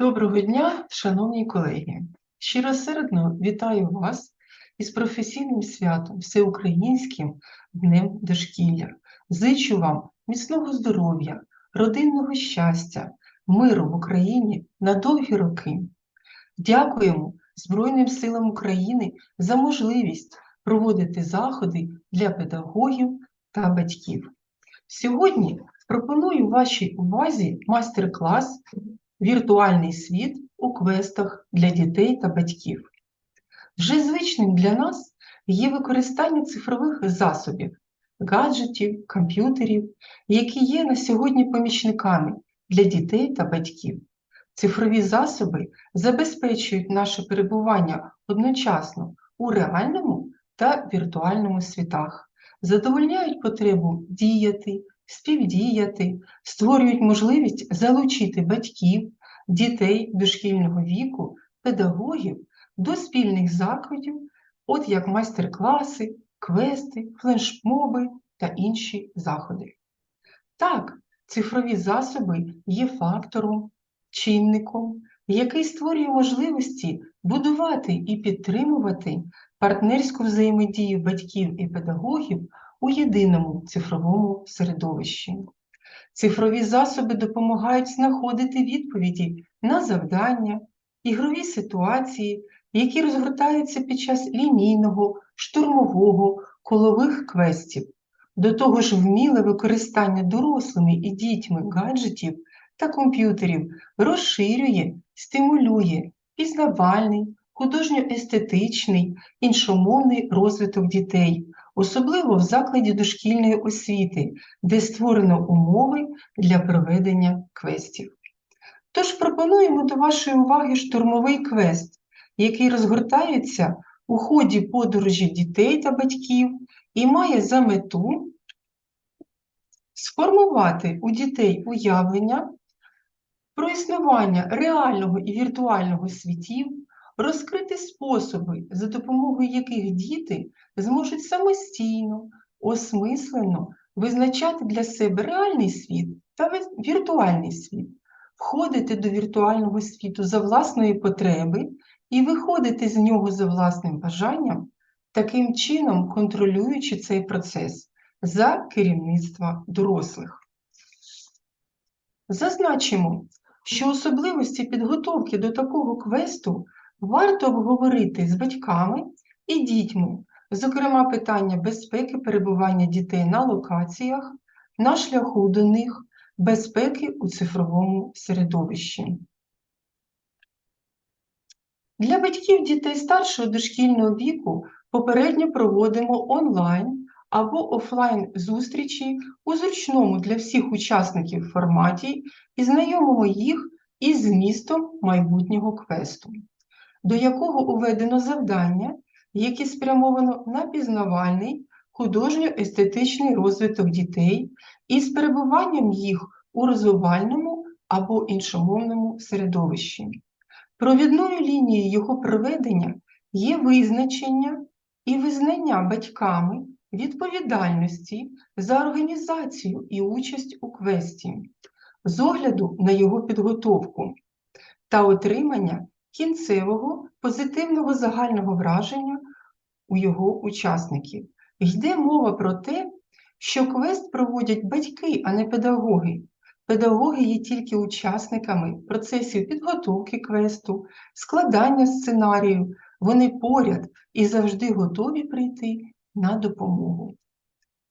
Доброго дня, шановні колеги! Щиросердно вітаю вас із професійним святом, всеукраїнським Днем дошкілля. Зичу вам міцного здоров'я, родинного щастя, миру в Україні на довгі роки. Дякуємо Збройним силам України за можливість проводити заходи для педагогів та батьків. Сьогодні пропоную вашій увазі майстер-клас Віртуальний світ у квестах для дітей та батьків. Вже звичним для нас є використання цифрових засобів, гаджетів, комп'ютерів, які є на сьогодні помічниками для дітей та батьків. Цифрові засоби забезпечують наше перебування одночасно у реальному та віртуальному світах, задовольняють потребу діяти, співдіяти, створюють можливість залучити батьків, дітей дошкільного віку, педагогів до спільних закладів, от як майстер-класи, квести, флешмоби та інші заходи. Так, цифрові засоби є фактором, чинником, який створює можливості будувати і підтримувати партнерську взаємодію батьків і педагогів у єдиному цифровому середовищі. Цифрові засоби допомагають знаходити відповіді на завдання, ігрові ситуації, які розгортаються під час лінійного, штурмового, колових квестів. До того ж, вміле використання дорослими і дітьми гаджетів та комп'ютерів розширює, стимулює пізнавальний, художньо-естетичний, іншомовний розвиток дітей, особливо в закладі дошкільної освіти, де створено умови для проведення квестів. Тож пропонуємо до вашої уваги штурмовий квест, який розгортається у ході подорожі дітей та батьків і має за мету сформувати у дітей уявлення про існування реального і віртуального світів, розкрити способи, за допомогою яких діти зможуть самостійно, осмислено визначати для себе реальний світ та віртуальний світ, входити до віртуального світу за власної потреби і виходити з нього за власним бажанням, таким чином контролюючи цей процес за керівництва дорослих. Зазначимо, що особливості підготовки до такого квесту варто обговорити з батьками і дітьми, зокрема питання безпеки перебування дітей на локаціях, на шляху до них, безпеки у цифровому середовищі. Для батьків дітей старшого дошкільного віку попередньо проводимо онлайн або офлайн зустрічі у зручному для всіх учасників форматі і знайомимо їх із змістом майбутнього квесту до якого уведено завдання, які спрямовано на пізнавальний, художньо-естетичний розвиток дітей із перебуванням їх у розвивальному або іншомовному середовищі. Провідною лінією його проведення є визначення і визнання батьками відповідальності за організацію і участь у квесті, з огляду на його підготовку та отримання кінцевого позитивного загального враження у його учасників. Йде мова про те, що квест проводять батьки, а не педагоги. Педагоги є тільки учасниками процесів підготовки квесту, складання сценарію, вони поряд і завжди готові прийти на допомогу.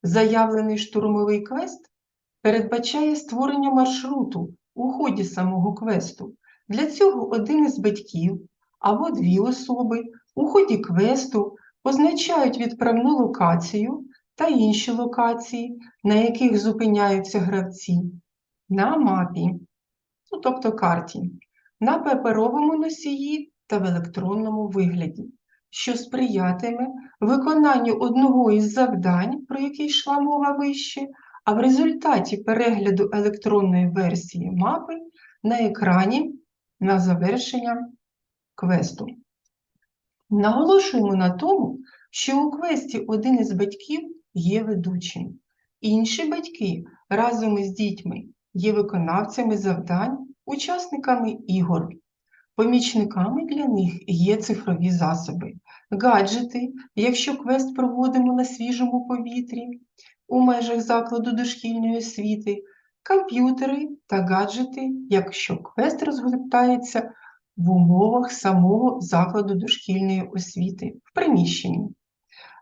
Заявлений штурмовий квест передбачає створення маршруту у ході самого квесту, для цього один із батьків або дві особи у ході квесту позначають відправну локацію та інші локації, на яких зупиняються гравці, на мапі, ну, тобто карті, на паперовому носії та в електронному вигляді, що сприятиме виконанню одного із завдань, про які йшла мова вище, а в результаті перегляду електронної версії мапи на екрані на завершення квесту. Наголошуємо на тому, що у квесті один із батьків є ведучим. Інші батьки разом із дітьми є виконавцями завдань учасниками ігор. Помічниками для них є цифрові засоби, гаджети, якщо квест проводимо на свіжому повітрі у межах закладу дошкільної освіти, комп'ютери та гаджети, якщо квест розгортається в умовах самого закладу дошкільної освіти в приміщенні.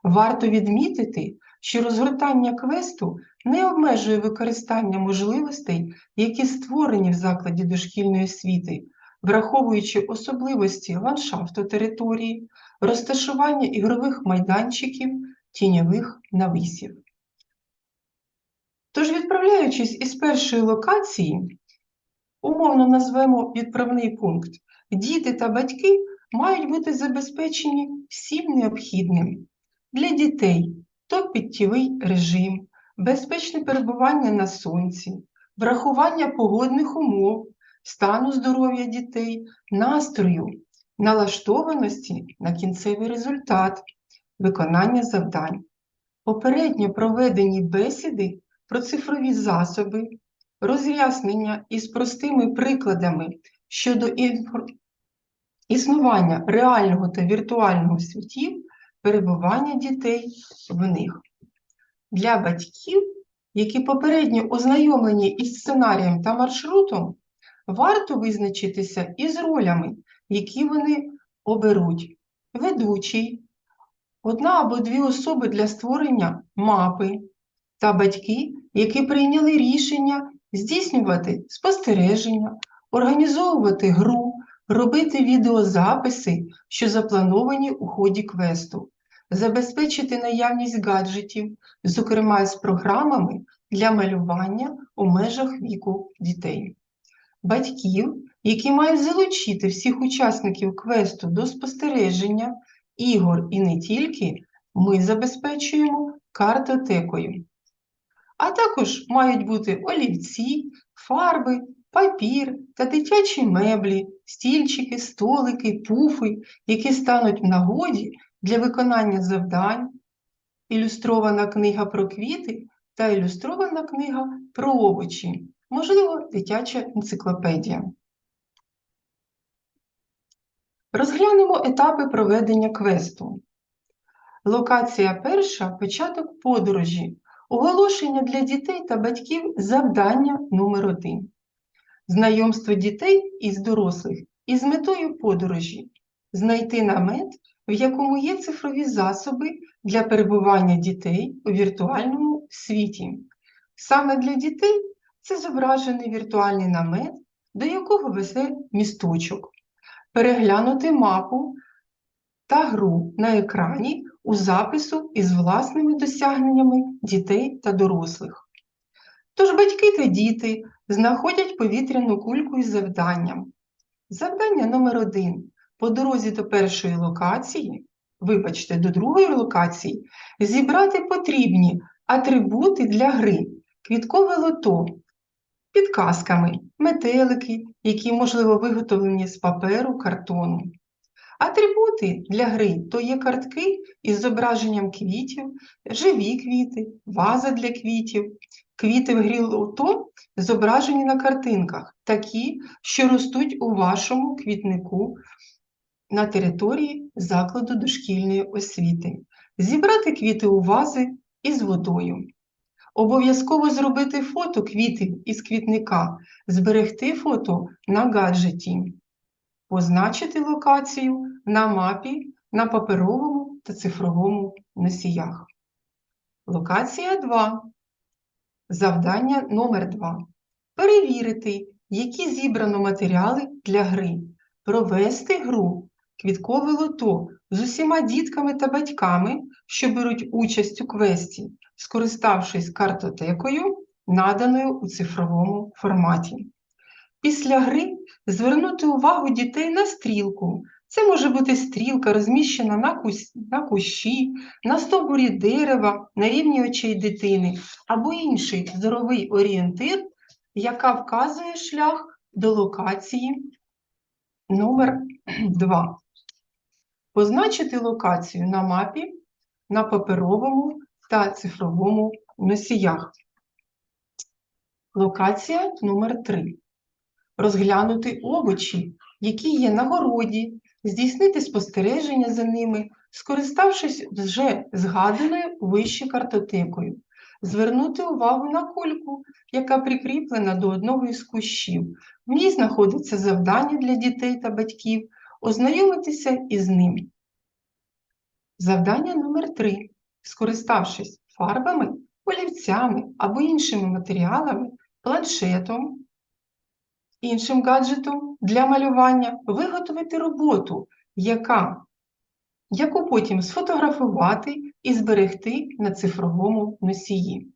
Варто відмітити, що розгортання квесту не обмежує використання можливостей, які створені в закладі дошкільної освіти, враховуючи особливості ландшафту території, розташування ігрових майданчиків, тіньових нависів. Тож, відправляючись із першої локації, умовно назвемо відправний пункт, діти та батьки мають бути забезпечені всім необхідним для дітей то питтєвий режим, безпечне перебування на сонці, врахування погодних умов, стану здоров'я дітей, настрою, налаштованості на кінцевий результат, виконання завдань. Попередньо проведені бесіди про цифрові засоби, роз'яснення із простими прикладами щодо існування реального та віртуального світів, перебування дітей в них. Для батьків, які попередньо ознайомлені із сценарієм та маршрутом, варто визначитися із ролями, які вони оберуть. Ведучий, одна або дві особи для створення мапи та батьки, які прийняли рішення здійснювати спостереження, організовувати гру, робити відеозаписи, що заплановані у ході квесту, забезпечити наявність гаджетів, зокрема з програмами для малювання у межах віку дітей. Батьків, які мають залучити всіх учасників квесту до спостереження, ігор і не тільки, ми забезпечуємо картотекою. А також мають бути олівці, фарби, папір та дитячі меблі, стільчики, столики, пуфи, які стануть в нагоді для виконання завдань, ілюстрована книга про квіти та ілюстрована книга про овочі, можливо, дитяча енциклопедія. Розглянемо етапи проведення квесту. Локація перша початок подорожі. Оголошення для дітей та батьків завдання номер 1 Знайомство дітей із дорослих із метою подорожі. Знайти намет, в якому є цифрові засоби для перебування дітей у віртуальному світі. Саме для дітей це зображений віртуальний намет, до якого везе місточок. Переглянути мапу та гру на екрані у запису із власними досягненнями дітей та дорослих. Тож батьки та діти знаходять повітряну кульку із завданням. Завдання номер один. По дорозі до першої локації, вибачте, до другої локації, зібрати потрібні атрибути для гри, квіткове лото, підказками, метелики, які, можливо, виготовлені з паперу, картону. Атрибути для гри то є картки із зображенням квітів, живі квіти, ваза для квітів. Квіти в грі лото зображені на картинках, такі, що ростуть у вашому квітнику на території закладу дошкільної освіти. Зібрати квіти у вази із водою. Обов'язково зробити фото квітів із квітника, зберегти фото на гаджеті. Позначити локацію на мапі на паперовому та цифровому носіях. Локація 2. Завдання номер 2. Перевірити, які зібрано матеріали для гри. Провести гру квіткове лото з усіма дітками та батьками, що беруть участь у квесті, скориставшись картотекою, наданою у цифровому форматі. Після гри звернути увагу дітей на стрілку. Це може бути стрілка, розміщена на, на кущі, на стовбурі дерева, на рівні очей дитини, або інший зоровий орієнтир, яка вказує шлях до локації номер 2. Позначити локацію на мапі, на паперовому та цифровому носіях. Локація номер 3 розглянути овочі, які є на городі, здійснити спостереження за ними, скориставшись вже згаданою вище картотекою, звернути увагу на кульку, яка прикріплена до одного із кущів. В ній знаходиться завдання для дітей та батьків, ознайомитися із ним. Завдання номер 3. Скориставшись фарбами, олівцями або іншими матеріалами, планшетом, іншим гаджетом для малювання, виготовити роботу, яка, яку потім сфотографувати і зберегти на цифровому носії.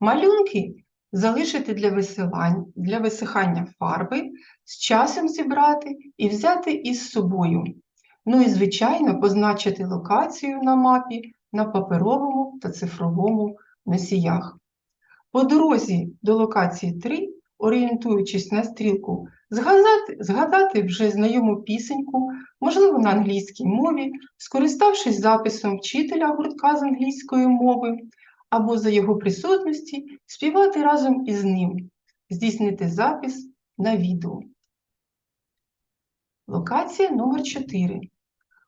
Малюнки залишити для, висилань, для висихання фарби, з часом зібрати і взяти із собою. Ну і, звичайно, позначити локацію на мапі на паперовому та цифровому носіях. По дорозі до локації 3, орієнтуючись на стрілку, згадати, згадати вже знайому пісеньку, можливо, на англійській мові, скориставшись записом вчителя гуртка з англійської мови, або за його присутності співати разом із ним, здійснити запис на відео. Локація номер 4.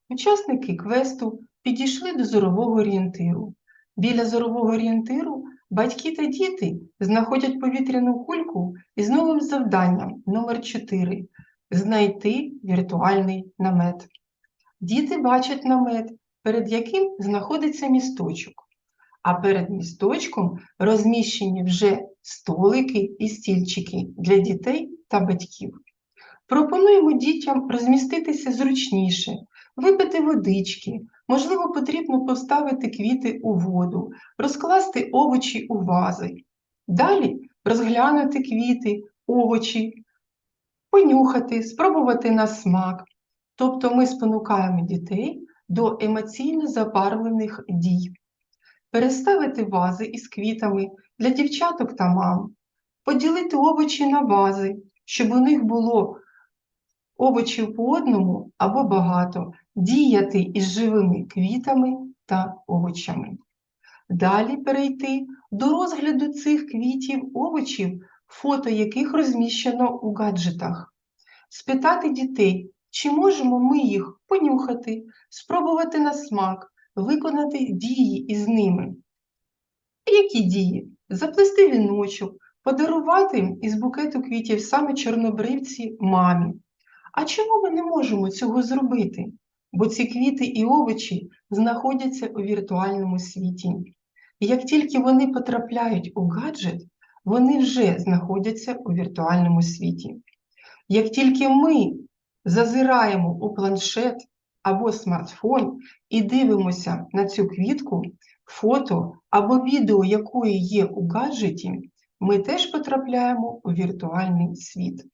Учасники квесту підійшли до зорового орієнтиру. Біля зорового орієнтиру батьки та діти знаходять повітряну кульку із новим завданням номер 4 знайти віртуальний намет. Діти бачать намет, перед яким знаходиться місточок. А перед місточком розміщені вже столики і стільчики для дітей та батьків. Пропонуємо дітям розміститися зручніше, випити водички, можливо, потрібно поставити квіти у воду, розкласти овочі у вази. Далі розглянути квіти, овочі, понюхати, спробувати на смак. Тобто ми спонукаємо дітей до емоційно забарвлених дій. Переставити вази із квітами для дівчаток та мам, поділити овочі на вази, щоб у них було овочів по одному або багато, діяти із живими квітами та овочами. Далі перейти до розгляду цих квітів овочів, фото яких розміщено у гаджетах, спитати дітей, чи можемо ми їх понюхати, спробувати на смак, виконати дії із ними. Які дії? Заплести віночок, подарувати із букету квітів саме чорнобривці мамі. А чому ми не можемо цього зробити? Бо ці квіти і овочі знаходяться у віртуальному світі. І як тільки вони потрапляють у гаджет, вони вже знаходяться у віртуальному світі. Як тільки ми зазираємо у планшет або смартфон і дивимося на цю квітку, фото або відео якої є у гаджеті, ми теж потрапляємо у віртуальний світ.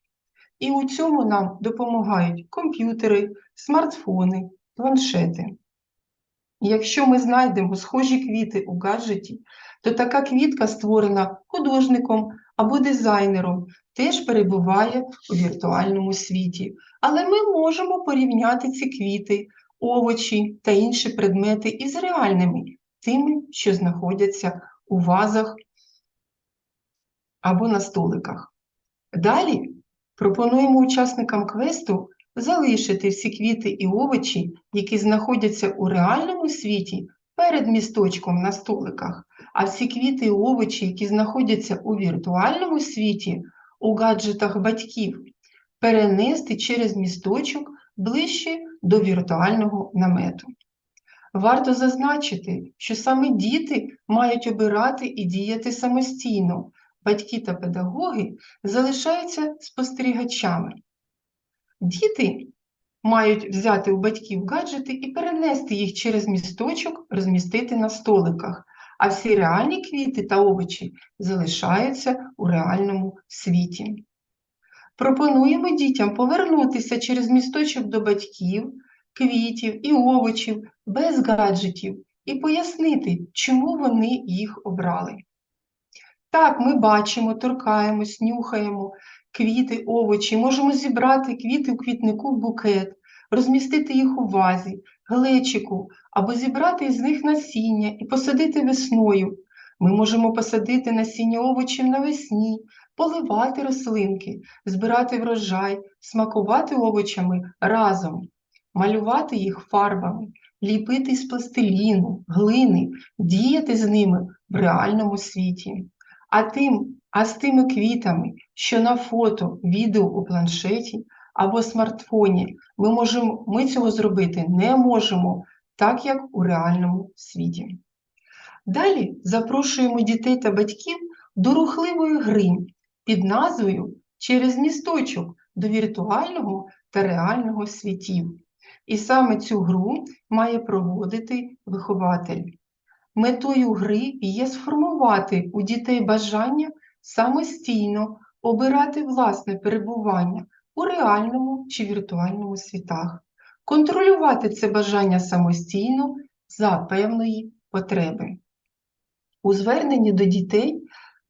І у цьому нам допомагають комп'ютери, смартфони, планшети. Якщо ми знайдемо схожі квіти у гаджеті, то така квітка, створена художником або дизайнером, теж перебуває у віртуальному світі. Але ми можемо порівняти ці квіти, овочі та інші предмети із реальними, тими, що знаходяться у вазах або на столиках. Далі пропонуємо учасникам квесту залишити всі квіти і овочі, які знаходяться у реальному світі, перед місточком на столиках, а всі квіти і овочі, які знаходяться у віртуальному світі, у гаджетах батьків, перенести через місточок ближче до віртуального намету. Варто зазначити, що саме діти мають обирати і діяти самостійно, батьки та педагоги залишаються спостерігачами. Діти мають взяти у батьків гаджети і перенести їх через місточок, розмістити на столиках, а всі реальні квіти та овочі залишаються у реальному світі. Пропонуємо дітям повернутися через місточок до батьків, квітів і овочів без гаджетів і пояснити, чому вони їх обрали. Так, ми бачимо, торкаємось, нюхаємо квіти, овочі, можемо зібрати квіти у квітнику в букет, розмістити їх у вазі, глечику, або зібрати із них насіння і посадити весною. Ми можемо посадити насіння овочів навесні, поливати рослинки, збирати врожай, смакувати овочами разом, малювати їх фарбами, ліпити з пластиліну, глини, діяти з ними в реальному світі. А, тим, а з тими квітами, що на фото, відео у планшеті або смартфоні, ми, можемо, ми цього зробити не можемо, так як у реальному світі. Далі запрошуємо дітей та батьків до рухливої гри під назвою Через місточок до віртуального та реального світів. І саме цю гру має проводити вихователь. Метою гри є сформувати у дітей бажання самостійно обирати власне перебування у реальному чи віртуальному світах, контролювати це бажання самостійно за певної потреби. У зверненні до дітей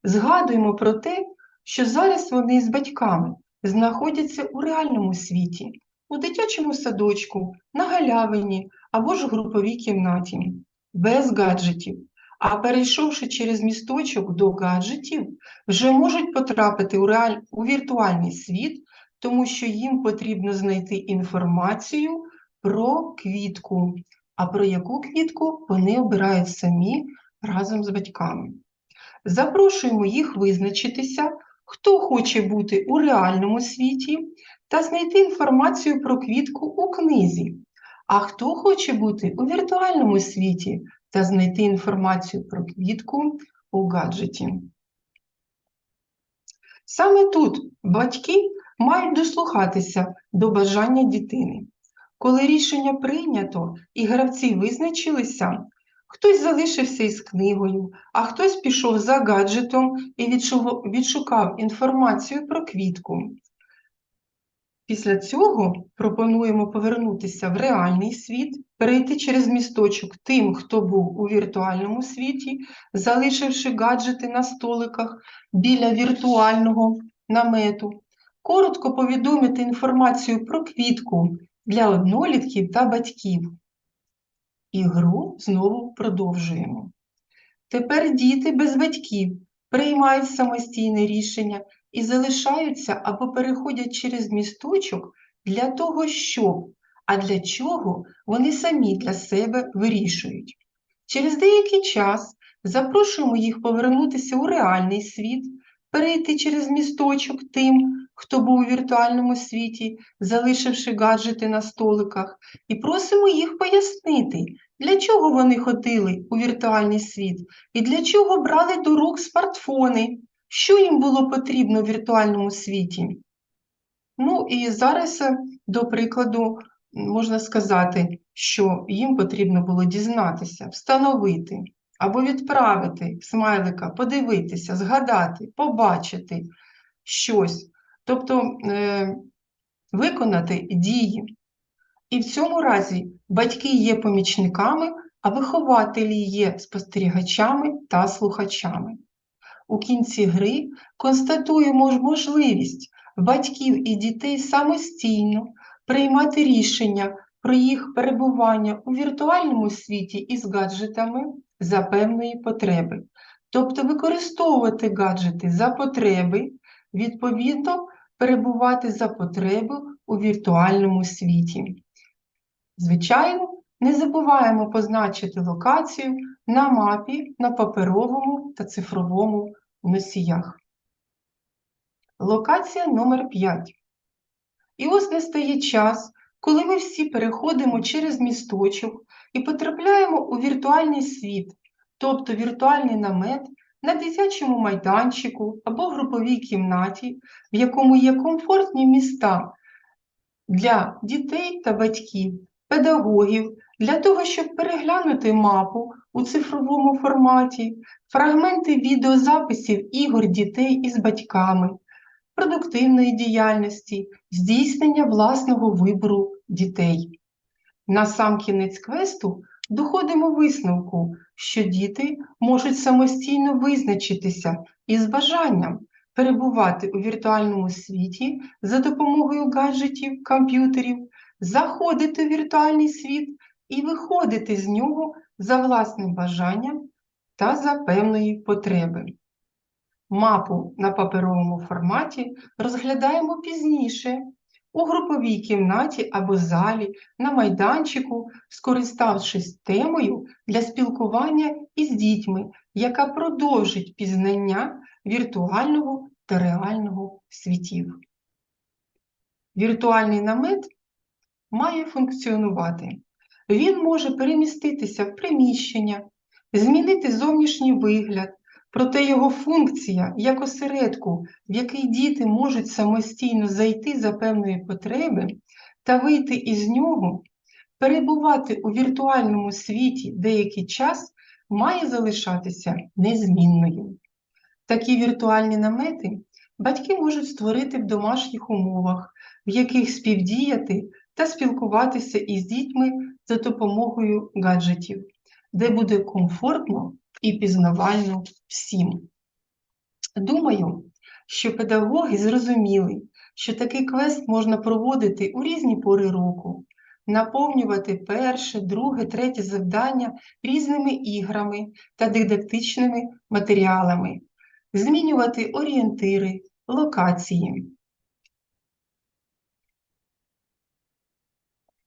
згадуємо про те, що зараз вони з батьками знаходяться у реальному світі, у дитячому садочку, на галявині або ж груповій кімнаті, без гаджетів. А перейшовши через місточок до гаджетів, вже можуть потрапити у, реаль... у віртуальний світ, тому що їм потрібно знайти інформацію про квітку. А про яку квітку вони обирають самі разом з батьками. Запрошуємо їх визначитися, хто хоче бути у реальному світі та знайти інформацію про квітку у книзі, а хто хоче бути у віртуальному світі та знайти інформацію про квітку у гаджеті. Саме тут батьки мають дослухатися до бажання дитини. Коли рішення прийнято і гравці визначилися, хтось залишився із книгою, а хтось пішов за гаджетом і відшукав інформацію про квітку. Після цього пропонуємо повернутися в реальний світ, перейти через місточок тим, хто був у віртуальному світі, залишивши гаджети на столиках біля віртуального намету, коротко повідомити інформацію про квітку для однолітків та батьків. І гру знову продовжуємо. Тепер діти без батьків приймають самостійне рішення і залишаються або переходять через місточок для того, щоб, а для чого вони самі для себе вирішують. Через деякий час запрошуємо їх повернутися у реальний світ, перейти через місточок тим, хто був у віртуальному світі, залишивши гаджети на столиках, і просимо їх пояснити, для чого вони ходили у віртуальний світ і для чого брали до рук смартфони, що їм було потрібно в віртуальному світі. Ну і зараз, е, до прикладу, можна сказати, що їм потрібно було дізнатися, встановити або відправити смайлика, подивитися, згадати, побачити щось, тобто е, виконати дії. І в цьому разі батьки є помічниками, а вихователі є спостерігачами та слухачами. У кінці гри констатуємо можливість батьків і дітей самостійно приймати рішення про їх перебування у віртуальному світі із гаджетами за певної потреби, тобто використовувати гаджети за потреби, відповідно перебувати за потреби у віртуальному світі. Звичайно, не забуваємо позначити локацію на мапі на паперовому та цифровому носіях. Локація номер 5. І ось настає час, коли ми всі переходимо через місточок і потрапляємо у віртуальний світ, тобто віртуальний намет на дитячому майданчику або груповій кімнаті, в якому є комфортні міста для дітей та батьків, педагогів для того, щоб переглянути мапу у цифровому форматі, фрагменти відеозаписів ігор дітей із батьками, продуктивної діяльності, здійснення власного вибору дітей. На сам кінець квесту доходимо висновку, що діти можуть самостійно визначитися із бажанням перебувати у віртуальному світі за допомогою гаджетів, комп'ютерів, заходити в віртуальний світ і виходити з нього за власним бажанням та за певної потреби. Мапу на паперовому форматі розглядаємо пізніше у груповій кімнаті або залі, на майданчику, скориставшись темою для спілкування із дітьми, яка продовжить пізнання віртуального та реального світів. Віртуальний намет має функціонувати. Він може переміститися в приміщення, змінити зовнішній вигляд, проте його функція як осередку, в який діти можуть самостійно зайти за певної потреби та вийти із нього, перебувати у віртуальному світі деякий час, має залишатися незмінною. Такі віртуальні намети батьки можуть створити в домашніх умовах, в яких співдіяти та спілкуватися із дітьми за допомогою гаджетів, де буде комфортно і пізнавально всім. Думаю, що педагоги зрозуміли, що такий квест можна проводити у різні пори року, наповнювати перше, друге, третє завдання різними іграми та дидактичними матеріалами, змінювати орієнтири, локації.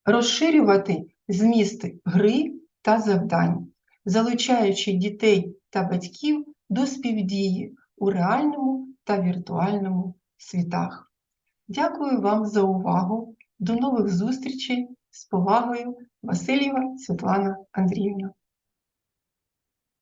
розширювати зміст гри та завдань, залучаючи дітей та батьків до співдії у реальному та віртуальному світах. Дякую вам за увагу. До нових зустрічей з повагою Васильєва Світлана Андріївна.